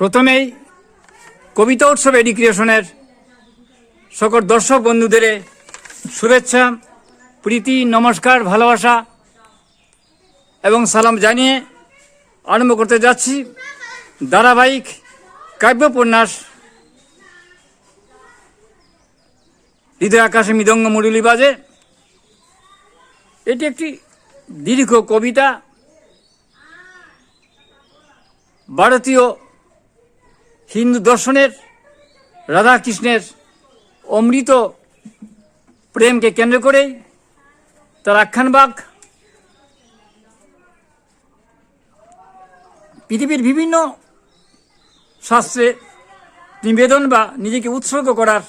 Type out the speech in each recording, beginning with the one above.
প্রথমেই কবিতা উৎসব এডুকেশনের সকল দর্শক বন্ধুদের শুভেচ্ছা, প্রীতি, নমস্কার, ভালোবাসা এবং সালাম জানিয়ে আরম্ভ করতে যাচ্ছি ধারাবাহিক কাব্যোপন্যাস হৃদয় আকাশে মৃদঙ্গ মুরলী বাজে। এটি একটি দীর্ঘ কবিতা, ভারতীয় হিন্দু দর্শনের, রাধাকৃষ্ণের অমৃত প্রেমকে কেন্দ্র করেই তার আখ্যানবাক পৃথিবীর বিভিন্ন শাস্ত্রে নিবেদন বা নিজেকে উৎসর্গ করার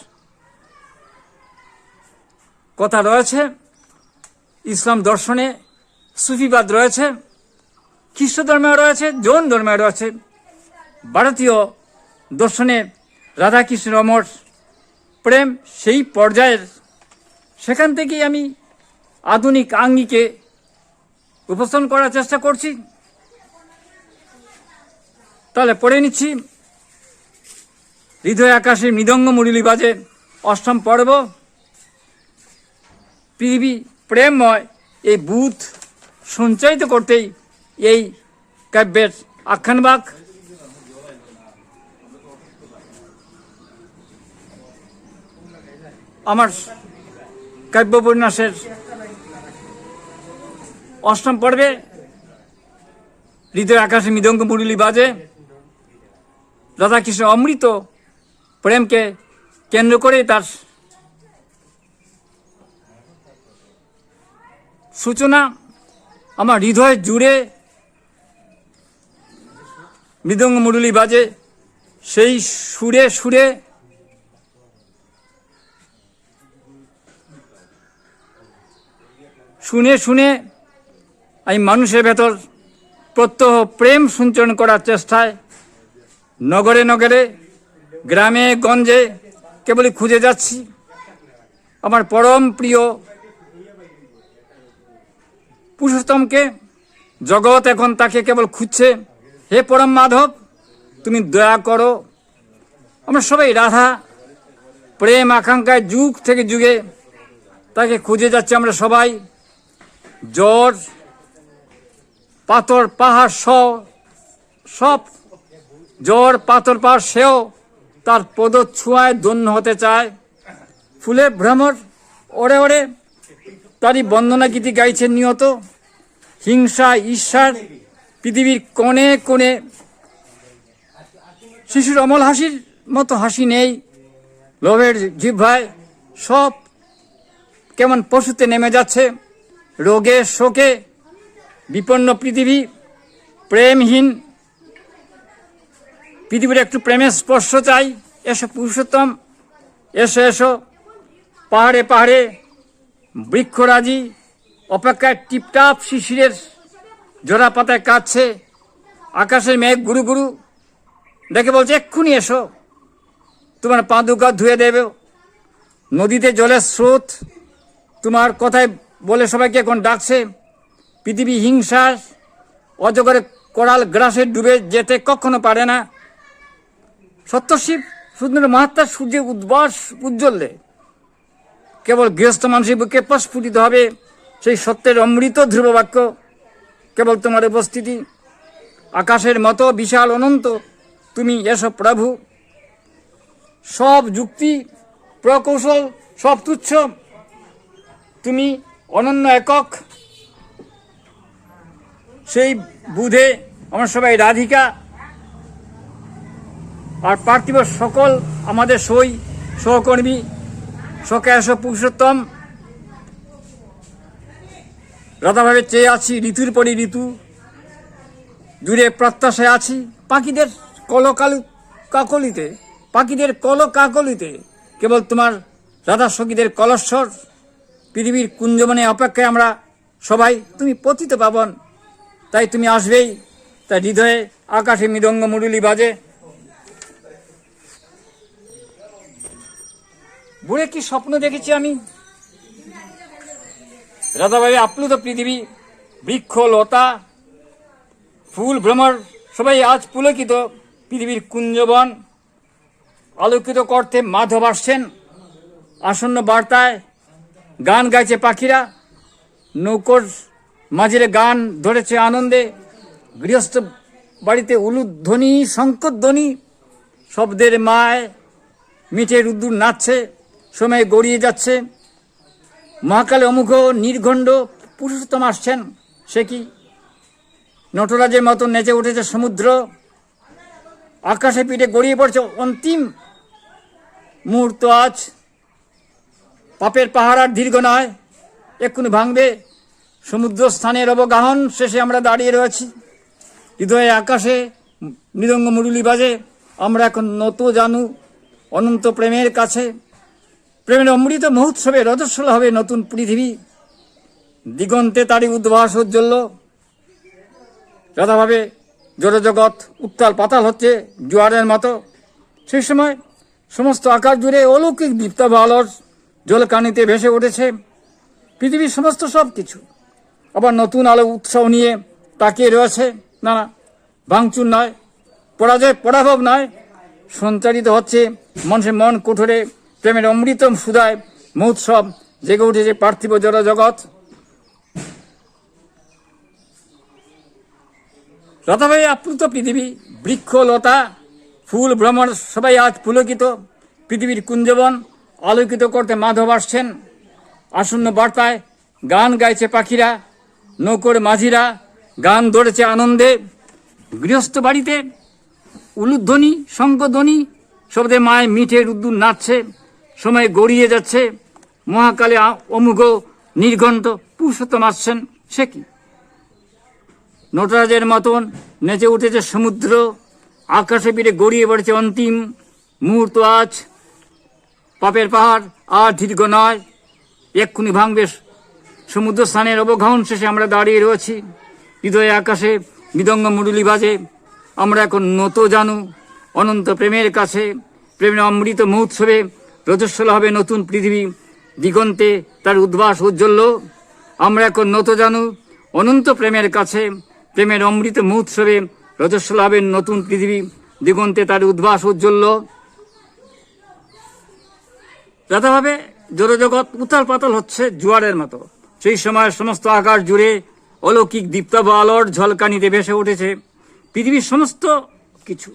কথা রয়েছে। ইসলাম দর্শনে সুফিবাদ রয়েছে। খ্রিস্ট ধর্মেও রয়েছে, জৈন ধর্মেও রয়েছে। ভারতীয় দর্শনে রাধাকৃষ্ণ অমর প্রেম সেই পর্যায়ের। সেখান থেকেই আমি আধুনিক আঙ্গিকে উপস্থাপন করার চেষ্টা করছি। তাহলে পড়ে নিচ্ছি। হৃদয় আকাশে মৃদঙ্গ মুরলী বাজে অষ্টম পর্ব। পৃথিবী প্রেমময় এই বুথ সঞ্চারিত করতেই এই কাব্যের আখ্যানবাক আমার কাব্য উপন্যাসের অষ্টম পর্বে হৃদয় আকাশে মৃদঙ্গ মুরলী বাজে। রাধাকৃষ্ণ অমৃত প্রেমকে কেন্দ্র করে তার সূচনা আমার হৃদয় জুড়ে মৃদঙ্গ মুরলী বাজে। সেই সুরে সুরে শুনে শুনে আমি মানুষের ভেতর প্রত্যহ প্রেম সঞ্চরণ করার চেষ্টায় নগরে নগরে, গ্রামে, গঞ্জে কেবলই খুঁজে যাচ্ছি। আমার পরম প্রিয় পুরুষোত্তমকে জগৎ এখন তাকে কেবল খুঁজছে। হে পরম মাধব, তুমি দয়া করো। আমরা সবাই রাধা, প্রেম আকাঙ্ক্ষায় যুগ থেকে যুগে তাকে খুঁজে যাচ্ছি আমরা সবাই। জ্বর পাথর, পাহাড় স সব জ্বর পাথর, পাহাড় সেও তার পদ ছোঁয়ায় ধন্য হতে চায়। ফুলে ভ্রমর ওরে ওরে তারই বন্দনা গীতি গাইছেন নিয়ত হিংসা, ঈর্ষার পৃথিবীর কোণে কোণে শিশুর অমল হাসির মতো হাসি নেই। লোভের জিভায় সব কেমন পশুতে নেমে যাচ্ছে। রোগে শোকে বিপন্ন পৃথিবী, প্রেমহীন। পৃথিবীর একটু প্রেমের স্পর্শ চাই। এসো পুরুষোত্তম, এসো এসো। পাহাড়ে পাহাড়ে বৃক্ষরাজি, অপেক্ষায় টিপটাপ শিশিরের জোড়া পাতায় কাটছে আকাশের মেঘ গুরু গুরু দেখে বলছে, এক্ষুনি এসো। তোমার পা ধুয়ে দেবে। নদীতে জলের স্রোত, তোমার কথায় বলে সবাইকে এখন ডাকছে, পৃথিবী হিংসার অজগরে করাল গ্রাসে ডুবে যেতে কখনো পারে না। সত্যশিব সুন্দর মাহাত্মার সূর্যের উদ্বাস উজ্জ্বলে। কেবল গৃহস্থ মানুষের বুকে প্রস্ফুটিত হবে সেই সত্যের অমৃত ধ্রুব বাক্য কেবল তোমার উপস্থিতি, আকাশের মতো বিশাল অনন্ত, তুমি এসো প্রভু। সব যুক্তি, প্রকৌশল, সব তুচ্ছ। তুমি অনন্য একক। সেই বুধে আমরা সবাই রাধিকা আর পার্থিব সকল আমাদের সই, সহকর্মী, সকাশ পুরুষোত্তম। রাধাভাবে চেয়ে আছি, ঋতুর পরই ঋতু দূরে প্রত্যাশায় আছি। পাখিদের কলকালু কাকলিতে, পাখিদের কল কাকলিতে কেবল তোমার রাধা সখীদের কলস্বর পৃথিবীর কুঞ্জবনে অপেক্ষায় আমরা সবাই, তুমি পতিত পাবন। তাই তুমি আসবেই। তাই হৃদয়ে আকাশে মৃদঙ্গ মুরুলি বাজে। বুড়ে কি স্বপ্ন দেখেছি আমি? রাধাভাবে আপ্লুত পৃথিবী, বৃক্ষ, লতা, ফুল, ভ্রমর, সবাই আজ পুলকিত পৃথিবীর কুঞ্জবন। আলোকিত করতে মাধব আসছেন। আসন্ন বার্তায় গান গাইছে পাখিরা। নৌকোর মাঝিরে গান ধরেছে আনন্দে। গৃহস্থ বাড়িতে উলুধ্বনি শঙ্করধ্বনি শব্দের মায় মিঠে রুদ্দুর নাচছে, সময় গড়িয়ে যাচ্ছে। মহাকালে অমুখ নির্ঘণ্ড পুরুষোত্তম আসছেন, সে কি? নটরাজের মতো নেচে উঠেছে সমুদ্র। আকাশে পিঠে গড়িয়ে পড়ছে অন্তিম মুহূর্ত আজ। পাপের পাহাড় আর দীর্ঘ নয়, এক্ষুনি ভাঙবে। সমুদ্র স্থানের অবগাহন শেষে আমরা দাঁড়িয়ে রয়েছি। হৃদয়ে আকাশে মৃদঙ্গ মুরুলি বাজে। আমরা এখন নত জানু, অনন্ত প্রেমের কাছে। প্রেমের অমৃত মহোৎসবে রজস্বল হবে নতুন পৃথিবী। দিগন্তে তারই উদ্ভাস উজ্জ্বল্য যথাভাবে জড়জগৎ উত্তাল পাতাল হচ্ছে জোয়ারের মতো। সেই সময় সমস্ত আকাশ জুড়ে অলৌকিক দীপ্তাভ আলোর জলকানিতে ভেসে উঠেছে। পৃথিবীর সমস্ত সব কিছু আবার নতুন আলো উৎসব নিয়ে তাকিয়ে রয়েছে। না না, ভাঙচুর নয়, পরাজয়, পরাভব নয়। সঞ্চারিত হচ্ছে মানুষের মন কুঠোরে, প্রেমের অমৃতম সুদায় মহোৎসব জেগে উঠেছে পার্থিব জড় জগৎ লতাভাবে আপ্লুত পৃথিবী, বৃক্ষ, লতা, ফুল ভ্রমণ সবাই আজ পুলকিত। পৃথিবীর কুঞ্জবন আলোকিত করতে মাধব আসছেন। আসন্ন বার্তায় গান গাইছে পাখিরা, নৌকোর মাঝিরা, গান ধরেছে আনন্দে। গৃহস্থ বাড়িতে উলুধ্বনি, শঙ্কধ্বনি, শব্দে মায় মিঠে রুদ্দুর নাচছে, সময় গড়িয়ে যাচ্ছে। মহাকালে অমুঘ, নির্ঘণ্ট পুরুষোত্তম আসছেন। সে কি? নটরাজের মতন নেচে উঠেছে সমুদ্র, আকাশে পিঠে গড়িয়ে পড়েছে অন্তিম মুহূর্ত আজ। পাপের পাহাড় আর দীর্ঘ নয়। এক্ষুনি ভাঙবে সমুদ্র স্থানের অবগাহন শেষে আমরা দাঁড়িয়ে রয়েছি। হৃদয়ে আকাশে মৃদঙ্গ মুরুলি বাজে। আমরা এখন নত জানু, অনন্ত প্রেমের কাছে। প্রেমের অমৃত মহোৎসবে রজস্বল হবে নতুন পৃথিবী। দিগন্তে তার উদ্ভাস উজ্জ্বল্য আমরা এখন নত জানু, অনন্ত প্রেমের কাছে। প্রেমের অমৃত মহোৎসবে রজস্বল হবে নতুন পৃথিবী। দিগন্তে তার উদ্ভাস উজ্জ্বল্য যথাভাবে জড়জগৎ উতাল পাতাল হচ্ছে জোয়ারের মতো। সেই সময় সমস্ত আকাশ জুড়ে অলৌকিক দীপ্তাভ আলোর ঝলকানিতে ভেসে উঠেছে পৃথিবীর সমস্ত কিছু।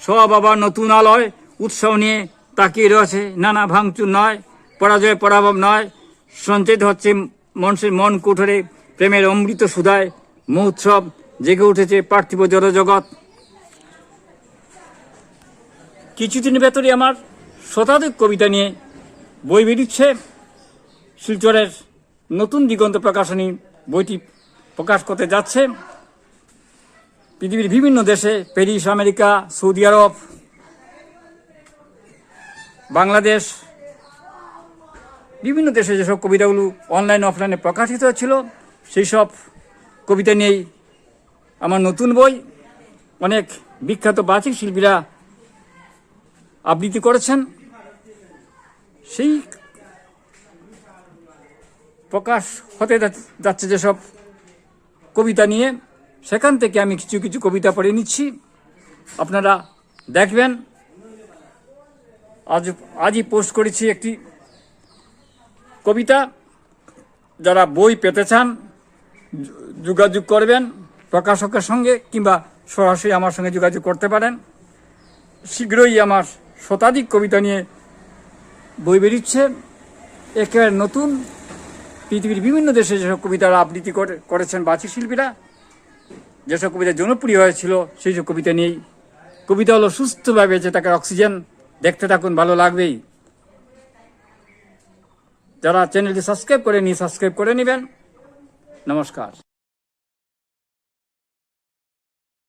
সব আবার নতুন আলয় উৎসব নিয়ে তাকিয়ে রয়েছে। নানা ভাঙচুর নয়, পরাজয় পরাভব নয়। সঞ্চিত হচ্ছে মানুষের মন কুঠরে, প্রেমের অমৃত সুধায় মহোৎসব জেগে উঠেছে পার্থিব জড়জগৎ। কিছুদিন ভেতরে আমার শতাধিক কবিতা নিয়ে বই বেরিয়েছে শিলচরের নতুন দিগন্ত প্রকাশনী বইটি প্রকাশ করতে যাচ্ছে। পৃথিবীর বিভিন্ন দেশে, Paris, America, Saudi Arab, Bangladesh, বিভিন্ন দেশে যেসব কবিতাগুলো অনলাইন অফলাইনে প্রকাশিত হচ্ছিল সেই সব কবিতা নিয়েই আমার নতুন বই। অনেক বিখ্যাত বাচিক শিল্পীরা আবৃত্তি করেছেন। সেই প্রকাশ হতে যাচ্ছে যেসব কবিতা নিয়ে, সেখান থেকে আমি কিছু কিছু কবিতা পড়ে নিচ্ছি। আপনারা দেখবেন, আজ, আজই পোস্ট করেছি একটি কবিতা। যারা বই পেতে চান, যোগাযোগ করবেন প্রকাশকের সঙ্গে কিংবা সরাসরি আমার সঙ্গে যোগাযোগ করতে পারেন। শীঘ্রই আমার শতাধিক কবিতা নিয়ে বই বেরিচ্ছে। একেবারে নতুন। পৃথিবীর বিভিন্ন দেশে যেসব কবিতারা আবৃত্তি করে- করেছেন বাচিক শিল্পীরা, যেসব কবিতা জনপ্রিয় হয়েছিল, সেই সব কবিতা নিয়েই। কবিতা হলো সুস্থভাবে যে তাকে অক্সিজেন, দেখতে থাকুন, ভালো লাগবেই। যারা চ্যানেলটি সাবস্ক্রাইব করে নি সাবস্ক্রাইব করে নেবেন। নমস্কার।